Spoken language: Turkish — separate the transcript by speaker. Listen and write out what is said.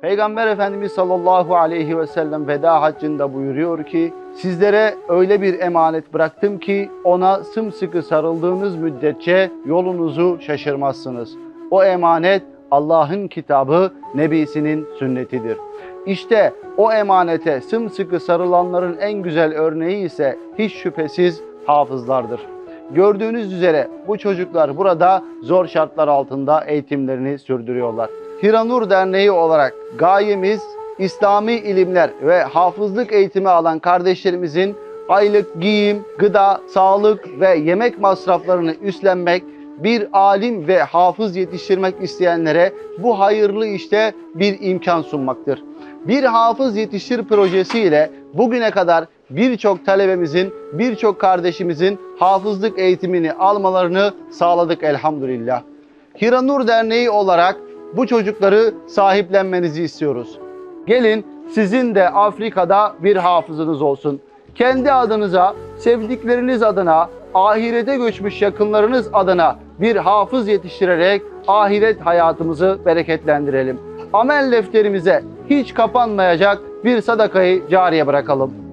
Speaker 1: Peygamber Efendimiz sallallahu aleyhi ve sellem veda haccında buyuruyor ki sizlere öyle bir emanet bıraktım ki ona sımsıkı sarıldığınız müddetçe yolunuzu şaşırmazsınız. O emanet Allah'ın kitabı, nebisinin sünnetidir. İşte o emanete sımsıkı sarılanların en güzel örneği ise hiç şüphesiz hafızlardır. Gördüğünüz üzere bu çocuklar burada zor şartlar altında eğitimlerini sürdürüyorlar. Hiranur Derneği olarak gayemiz İslami ilimler ve hafızlık eğitimi alan kardeşlerimizin aylık giyim, gıda, sağlık ve yemek masraflarını üstlenmek, bir alim ve hafız yetiştirmek isteyenlere bu hayırlı işte bir imkan sunmaktır. Bir hafız yetiştir projesi ile bugüne kadar birçok talebemizin, birçok kardeşimizin hafızlık eğitimini almalarını sağladık elhamdülillah. Hiranur Derneği olarak bu çocukları sahiplenmenizi istiyoruz. Gelin sizin de Afrika'da bir hafızınız olsun. Kendi adınıza, sevdikleriniz adına, ahirete göçmüş yakınlarınız adına bir hafız yetiştirerek ahiret hayatımızı bereketlendirelim. Amel defterimize hiç kapanmayacak bir sadakayı cariye bırakalım.